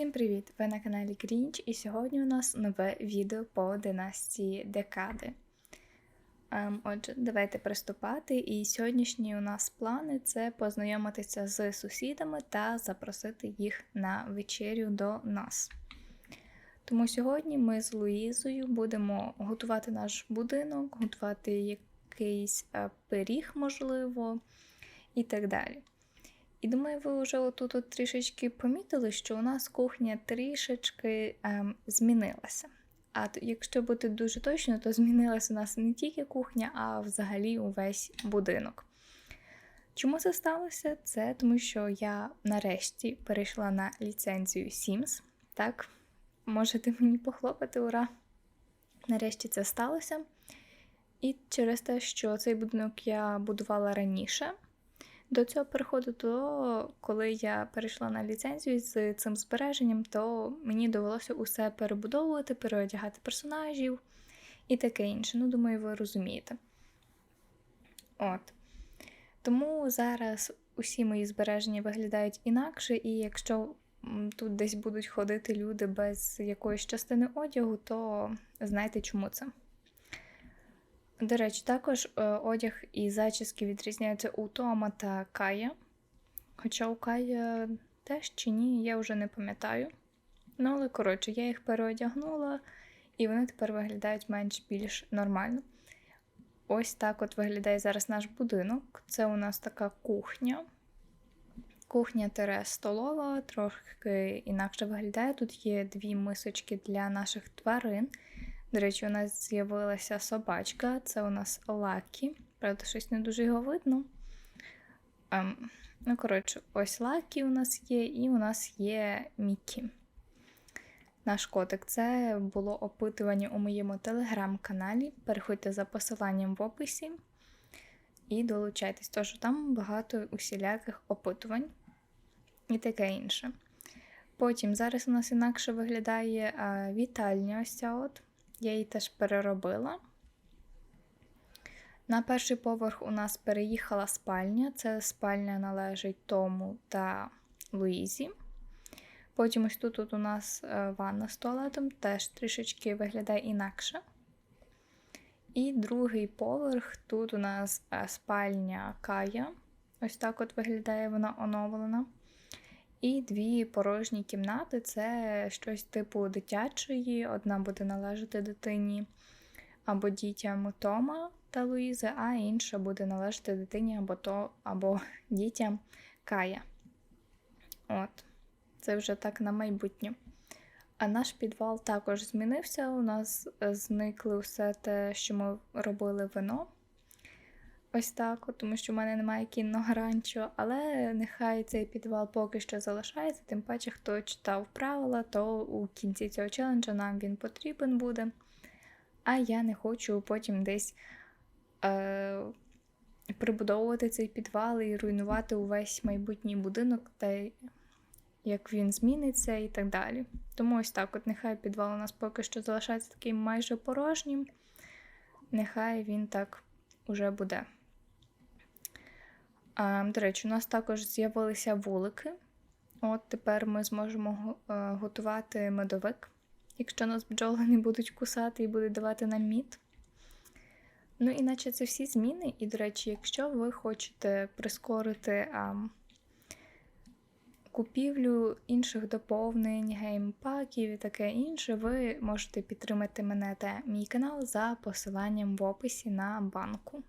Всім привіт! Ви на каналі Грінч, і сьогодні у нас нове відео по династії Декади. Ем, отже, давайте приступати. І сьогоднішні у нас плани це познайомитися з сусідами та запросити їх на вечерю до нас. Тому сьогодні ми з Луїзою будемо готувати наш будинок, готувати якийсь е, пиріг, можливо, і так далі. І думаю, ви вже отут от трішечки помітили, що у нас кухня трішечки ем, змінилася. А якщо бути дуже точно, то змінилася у нас не тільки кухня, а взагалі увесь будинок. Чому це сталося? Це тому, що я нарешті перейшла на ліцензію Sims. Так, можете мені похлопати, ура! Нарешті це сталося. І через те, що цей будинок я будувала раніше. До цього переходу, то коли я перейшла на ліцензію з цим збереженням, то мені довелося усе перебудовувати, переодягати персонажів і таке інше. Ну, думаю, ви розумієте. От. Тому зараз усі мої збереження виглядають інакше, і якщо тут десь будуть ходити люди без якоїсь частини одягу, то знайте, чому це. До речі, також е, одяг і зачіски відрізняються у Тома та Кая. Хоча у Кая теж чи ні, я вже не пам'ятаю. Ну, але, коротше, я їх переодягнула, і вони тепер виглядають менш-більш нормально. Ось так от виглядає зараз наш будинок. Це у нас така кухня. Кухня тере столова, трохи інакше виглядає. Тут є дві мисочки для наших тварин. До речі, у нас з'явилася собачка, це у нас Лакі. Правда, щось не дуже його видно. Ем, ну, коротше, ось Лакі у нас є, і у нас є Мікі. Наш котик. Це було опитування у моєму телеграм-каналі. Переходьте за посиланням в описі і долучайтесь, тому там багато усіляких опитувань і таке інше. Потім зараз у нас інакше виглядає вітальня ось ця от. Я її теж переробила. На перший поверх у нас переїхала спальня. Це спальня належить Тому та Луїзі. Потім ось тут, тут у нас е, ванна з туалетом, теж трішечки виглядає інакше. І другий поверх тут у нас е, спальня Кая. Ось так от виглядає вона оновлена. І дві порожні кімнати це щось типу дитячої. Одна буде належати дитині або дітям Тома та Луїзи, а інша буде належати дитині або то, або дітям Кая. От, це вже так на майбутнє. А наш підвал також змінився. У нас зникли все те, що ми робили вино. Ось так, тому що в мене немає кінного ранчо, але нехай цей підвал поки що залишається, тим паче, хто читав правила, то у кінці цього челенджа нам він потрібен буде. А я не хочу потім десь е, прибудовувати цей підвал і руйнувати увесь майбутній будинок, та як він зміниться і так далі. Тому ось так: от нехай підвал у нас поки що залишається таким майже порожнім, нехай він так уже буде. До речі, у нас також з'явилися вулики. От тепер ми зможемо е, готувати медовик, якщо нас бджоли не будуть кусати і будуть давати нам мід. Ну, іначе це всі зміни. І, до речі, якщо ви хочете прискорити а, купівлю інших доповнень, геймпаків і таке інше, ви можете підтримати мене та мій канал за посиланням в описі на банку.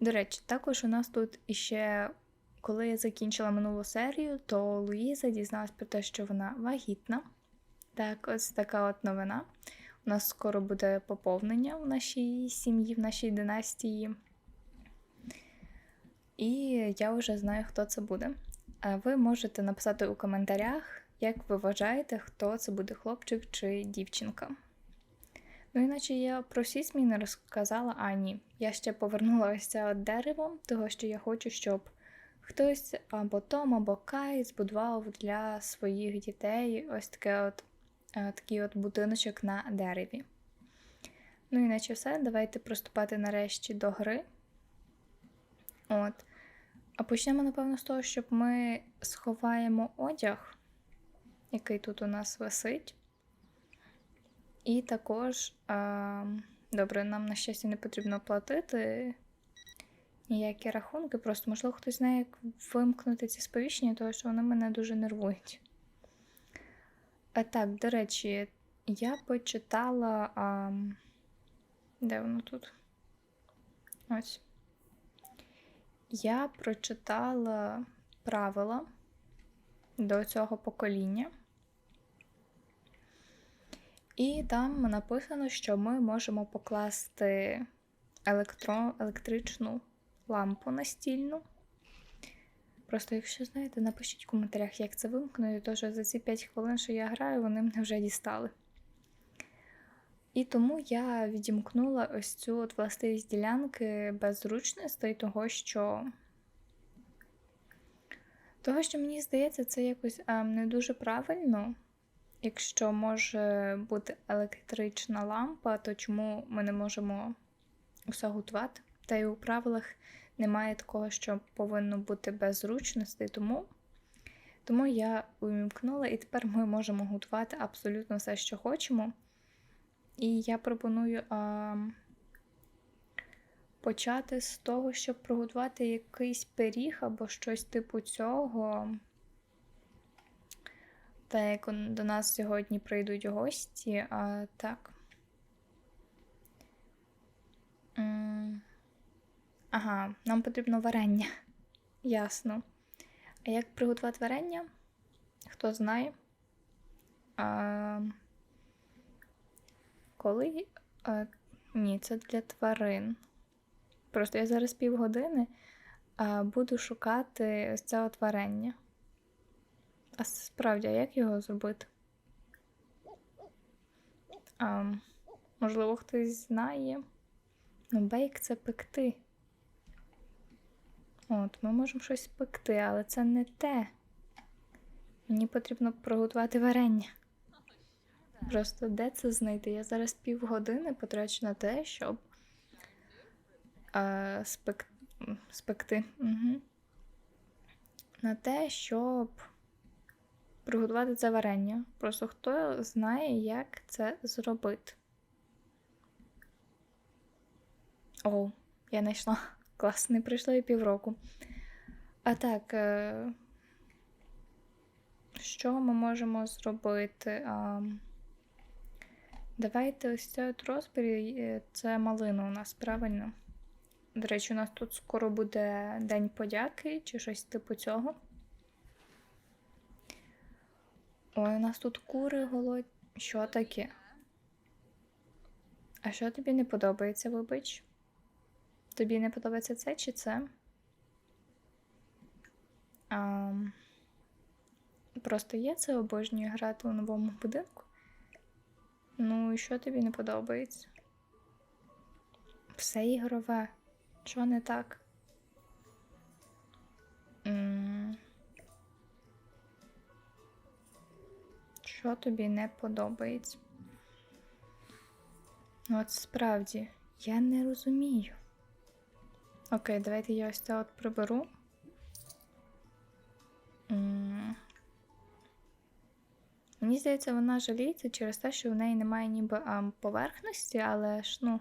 До речі, також у нас тут іще, коли я закінчила минулу серію, то Луїза дізналась про те, що вона вагітна. Так, ось така от новина. У нас скоро буде поповнення в нашій сім'ї, в нашій династії. І я вже знаю, хто це буде. Ви можете написати у коментарях, як ви вважаєте, хто це буде хлопчик чи дівчинка. Ну, іначе я про всі зміни розказала, а ні. Я ще повернула ось це того що я хочу, щоб хтось або Том, або Кай збудував для своїх дітей ось таке от, е, такий от будиночок на дереві. Ну, іначе все, давайте приступати нарешті до гри. От. А почнемо, напевно, з того, щоб ми сховаємо одяг. який тут у нас висить. І також, а, добре, нам, на щастя, не потрібно платити ніякі рахунки, просто, можливо, хтось знає, як вимкнути ці сповіщення, тому що вони мене дуже нервують. А, так, до речі, я почитала. А, де воно тут? Ось. Я прочитала правила до цього покоління. І там написано, що ми можемо покласти електро... електричну лампу настільну. Просто, якщо знаєте, напишіть в коментарях, як це вимкнути, тому що за ці 5 хвилин, що я граю, вони мене вже дістали. І тому я відімкнула ось цю от властивість ділянки без зручностей, того, що того, що мені здається, це якось а, не дуже правильно. Якщо може бути електрична лампа, то чому ми не можемо усе готувати? Та й у правилах немає такого, що повинно бути без зручностей, тому тому я увімкнула, і тепер ми можемо готувати абсолютно все, що хочемо. І я пропоную а, почати з того, щоб приготувати якийсь пиріг або щось типу цього. Та як до нас сьогодні прийдуть гості, а так. Ага, нам потрібно варення. Ясно. А як приготувати варення? Хто знає? А, Коли. А, Ні, це для тварин. Просто я зараз півгодини буду шукати ось це от варення. А справді, а як його зробити? А, Можливо, хтось знає. Ну, бейк це пекти. От, ми можемо щось пекти, але це не те. Мені потрібно приготувати варення. Просто де це знайти? Я зараз півгодини потрачу на те, щоб е, спек... спекти. Угу. На те, щоб приготувати це варення. Просто хто знає, як це зробити. О, я знайшла. Клас, не пройшло і півроку. А так, е, що ми можемо зробити? Давайте ось це от розбері, е, це малина у нас, правильно? До речі, у нас тут скоро буде День подяки чи щось типу цього. Ой, у нас тут кури голодні. Що таке? А що тобі не подобається, вибач? Тобі не подобається це чи це? А, Просто є це обожнюю грати у новому будинку. Ну, і що тобі не подобається? Все ігрове. Що не так? М що тобі не подобається? От справді, я не розумію. Окей, давайте я ось це от приберу. Мені здається, вона жаліється через те, що в неї немає ніби а, поверхності, але ж, ну.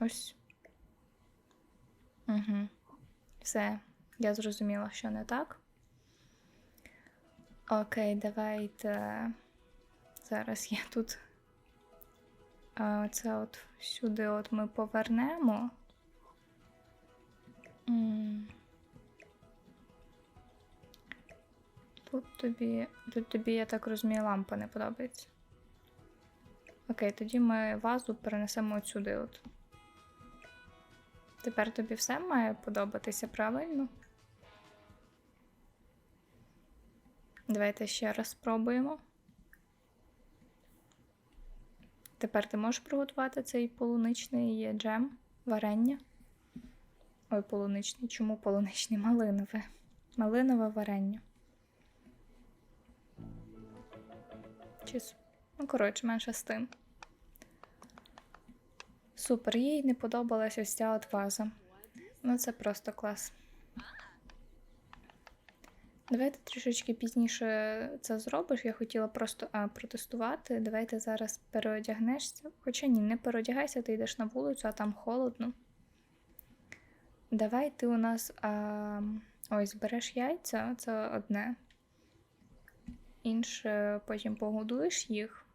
Ось. Угу. Все, я зрозуміла, що не так. Окей, давайте. Зараз я тут це от сюди от ми повернемо. Тут тобі, тут тобі, я так розумію, лампа не подобається. Окей, тоді ми вазу перенесемо от сюди от. Тепер тобі все має подобатися правильно? Давайте ще раз спробуємо. Тепер ти можеш приготувати цей полуничний джем, варення. Ой, полуничний. Чому полуничний? Малинове. Малинове варення. Чи... Ну, коротше, менше з тим. Супер, їй не подобалася ось ця от ваза. Ну, це просто клас. Давайте трішечки пізніше це зробиш. Я хотіла просто а, протестувати. Давайте зараз переодягнешся. Хоча ні, не переодягайся, ти йдеш на вулицю, а там холодно. Давай ти у нас а, ось береш яйця, це одне. Інше потім погодуєш їх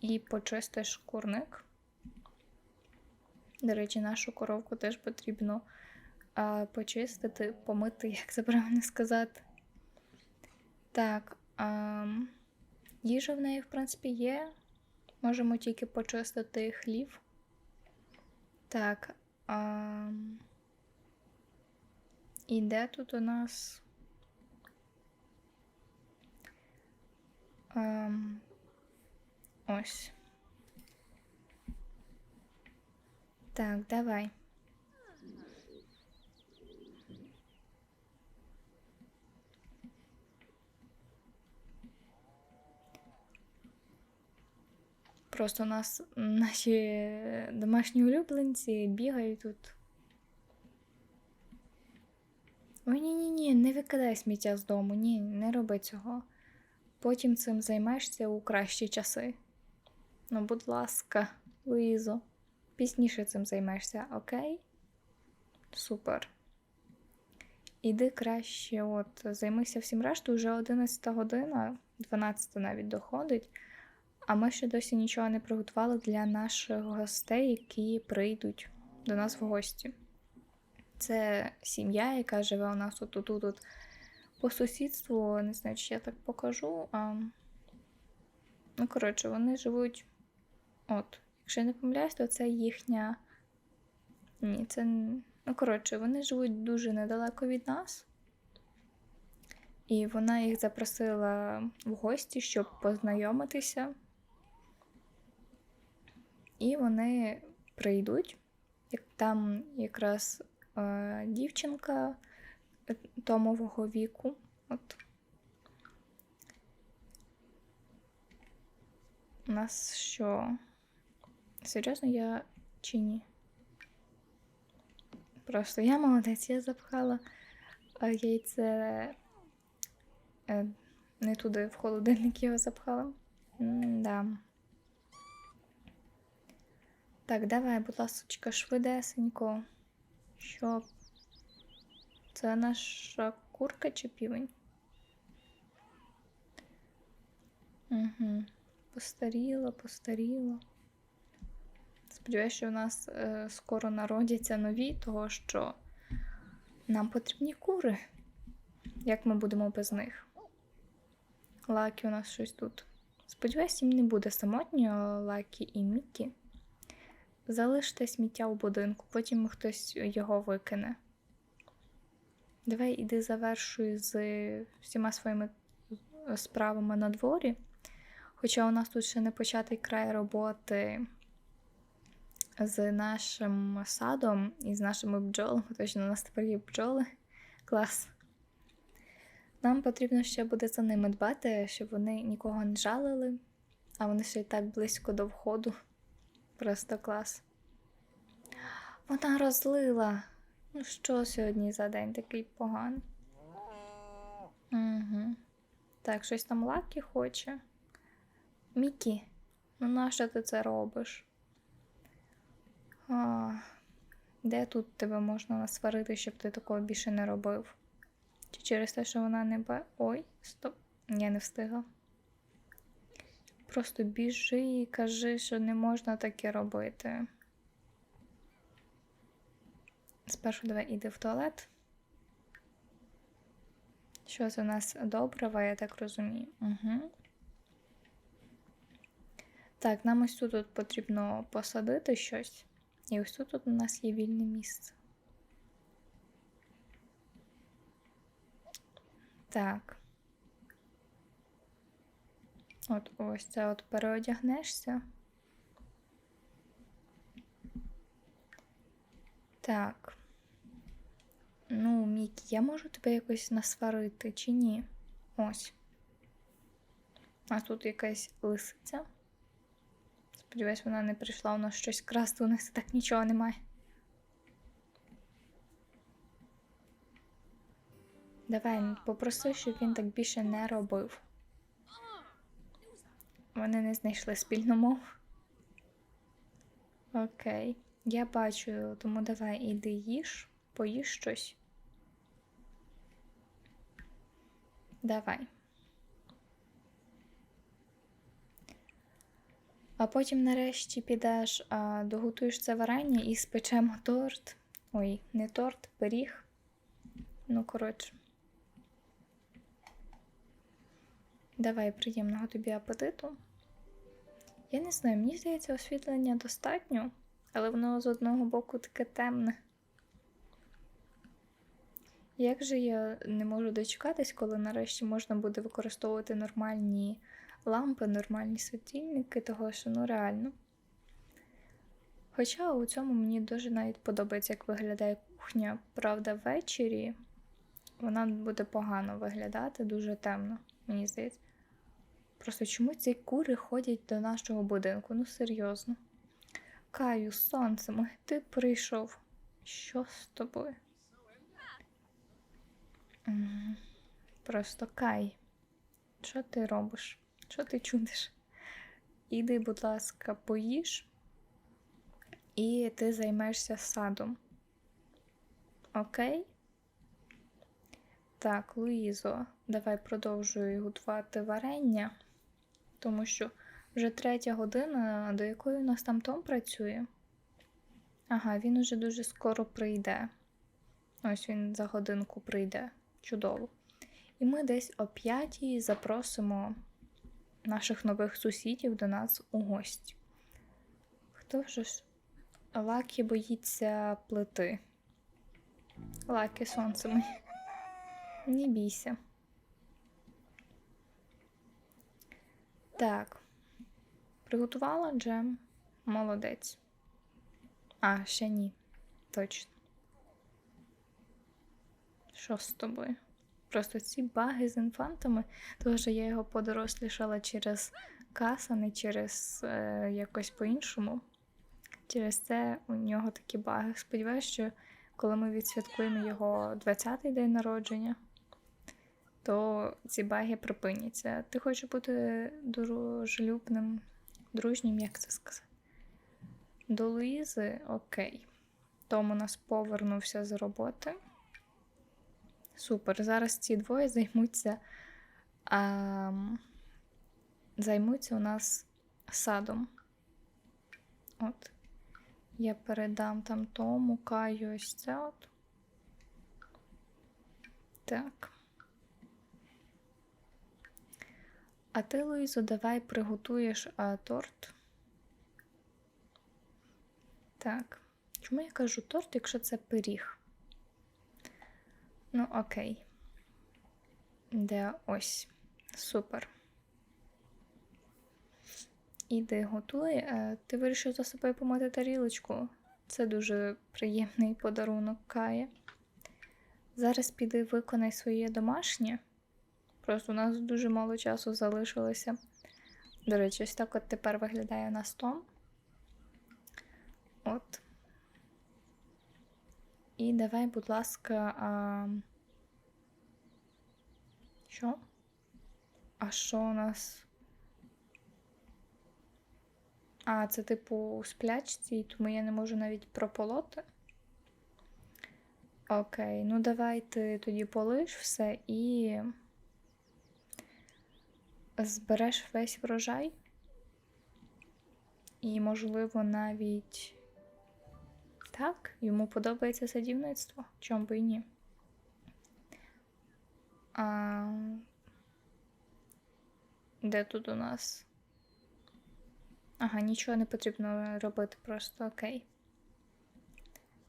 і почистиш курник. До речі, нашу коровку теж потрібно а, почистити, помити, як це правильно сказати. Так, а, їжа в неї, в принципі, є. Можемо тільки почистити хлів. Так. А, і де тут у нас? А, ось. Так, давай. Просто у нас наші домашні улюбленці бігають тут. Ой, ні, ні, ні, не викидай сміття з дому, ні, не роби цього. Потім цим займешся у кращі часи. Ну, будь ласка, Луїзо, пізніше цим займешся, окей? Супер. Іди краще, от, займися всім рештою, вже 11 година, 12 навіть доходить. А ми ще досі нічого не приготували для наших гостей, які прийдуть до нас в гості. Це сім'я, яка живе у нас тут, тут по сусідству. Не знаю, чи я так покажу. А... Ну, коротше, вони живуть. От, якщо я не помиляюсь, то це їхня. Ні, це. Ну, коротше, вони живуть дуже недалеко від нас. І вона їх запросила в гості, щоб познайомитися. І вони прийдуть. Там якраз е, дівчинка томового віку. От. У нас що? Серйозно, я чи ні? Просто я молодець, я запхала е, яйце е, не туди в холодильник його запхала. М-да. Так, давай, будь ласка, швидесенько. Що? Це наша курка чи півень? Угу. Постаріло, постаріло. Сподіваюся, що у нас е, скоро народяться нові, того що нам потрібні кури. Як ми будемо без них? Лакі у нас щось тут. Сподіваюсь, їм не буде самотньо Лакі і Мікі. Залиште сміття у будинку, потім хтось його викине. Давай іди завершуй з всіма своїми справами на дворі. Хоча у нас тут ще не початий край роботи з нашим садом і з нашими бджолами. Точно у нас тепер є бджоли. Клас. Нам потрібно ще буде за ними дбати, щоб вони нікого не жалили, а вони ще й так близько до входу. Просто клас. Вона розлила. Ну, що сьогодні за день такий поганий? Угу. Так, щось там лакі хоче. Мікі, ну нащо ти це робиш? А, Де тут тебе можна насварити, щоб ти такого більше не робив? Чи через те, що вона не ба. Ой, стоп, я не встигла. Просто біжи і кажи, що не можна таке робити. Спершу давай іди в туалет. Що це у нас добрива, я так розумію. Угу. Так, нам ось тут от потрібно посадити щось. І ось тут от у нас є вільне місце. Так. От ось це от переодягнешся. Так. Ну, Мікі, я можу тебе якось насварити чи ні? Ось. А тут якась лисиця. Сподіваюсь, вона не прийшла у нас щось красти, у нас так нічого немає. Давай, попроси, щоб він так більше не робив. Вони не знайшли спільну мову. Окей. Я бачу, тому давай іди їж, поїж щось. Давай. А потім нарешті підеш, а, доготуєш це варення і спечемо торт. Ой, не торт, пиріг. Ну, коротше. Давай приємного тобі апетиту. Я не знаю, мені здається, освітлення достатньо, але воно з одного боку таке темне. Як же я не можу дочекатись, коли нарешті можна буде використовувати нормальні лампи, нормальні світильники, того що ну реально. Хоча у цьому мені дуже навіть подобається, як виглядає кухня, правда, ввечері вона буде погано виглядати, дуже темно, мені здається. Просто чому ці кури ходять до нашого будинку? Ну серйозно. Каю, сонце моє, ти прийшов. Що з тобою? Просто Кай. Що ти робиш? Що ти чудиш? Іди, будь ласка, поїж, і ти займешся садом. Окей? Так, Луїзо, давай продовжуй готувати варення, тому що вже третя година, до якої у нас там Том працює. Ага, він уже дуже скоро прийде. Ось він за годинку прийде. Чудово. І ми десь о п'ятій запросимо наших нових сусідів до нас у гості. Хто же ж? Лакі боїться плити. Лакі сонце моє. Не бійся. Так. Приготувала джем. Молодець. А, ще ні. Точно. Що з тобою? Просто ці баги з інфантами, тому що я його подорослішала через каса, не через е, якось по-іншому. Через це у нього такі баги. Сподіваюся, що коли ми відсвяткуємо його 20-й день народження, то ці баги припиняться. Ти хочеш бути дружелюбним, дружнім, як це сказати? До Луїзи окей. Том у нас повернувся з роботи. Супер. Зараз ці двоє займуться. А, займуться у нас садом. От. Я передам там тому каю ось це от. Так. А ти, Луїзо, давай приготуєш а, торт. Так. Чому я кажу торт, якщо це пиріг? Ну, окей. Де ось. Супер. Іди готуй. Е, Ти вирішив за собою помити тарілочку. Це дуже приємний подарунок Кає. Зараз піди виконай своє домашнє. Просто у нас дуже мало часу залишилося. До речі, ось так от тепер виглядає на стом. От. І давай, будь ласка, а... що? А що у нас? А, це типу сплячці, тому я не можу навіть прополоти. Окей, ну давай ти тоді полиш все і збереш весь врожай. І, можливо, навіть так, йому подобається садівництво. Чому би і ні? А... Де тут у нас? Ага, нічого не потрібно робити, просто окей.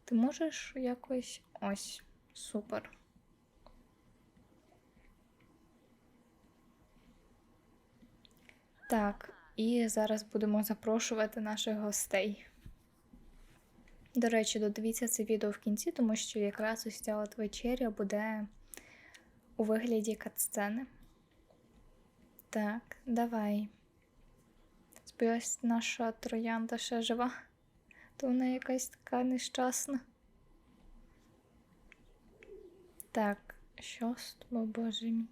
Ти можеш якось ось супер. Так, і зараз будемо запрошувати наших гостей. До речі, додивіться це відео в кінці, тому що якраз ось ця от вечеря буде у вигляді катсцени. Так, давай. Сподіваюсь, наша троянда ще жива, то вона якась така нещасна. Так, Що з тобою, боже мій?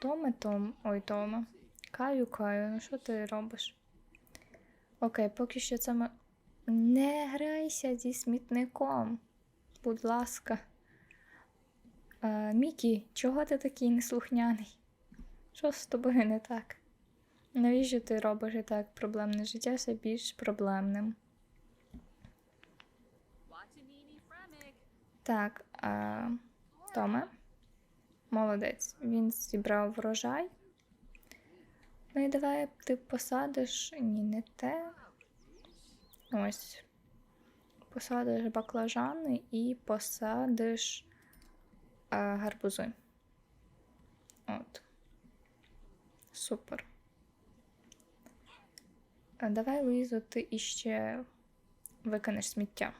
Томе, Том. Ой, Тома. Каю, Каю, ну що ти робиш? Окей, поки що це ми. Не грайся зі смітником. Будь ласка. Е, Мікі, чого ти такий неслухняний? Що з тобою не так? Навіщо ти робиш і так проблемне життя все більш проблемним? Так, а, Томе. Молодець. Він зібрав врожай. Ну і давай ти посадиш. Ні, не те. Ось. Посадиш баклажани і посадиш а, гарбузи. От. Супер. Давай, Луїзо, ти іще викинеш сміття.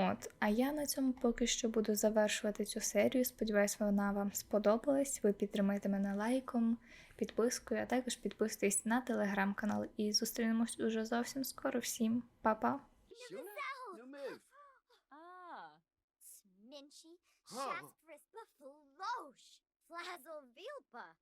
От, а я на цьому поки що буду завершувати цю серію. Сподіваюсь, вона вам сподобалась. Ви підтримаєте мене лайком, підпискою, а також підписуйтесь на телеграм-канал. І зустрінемось уже зовсім скоро. Всім па-па! Ah. Flazzle Vilpa.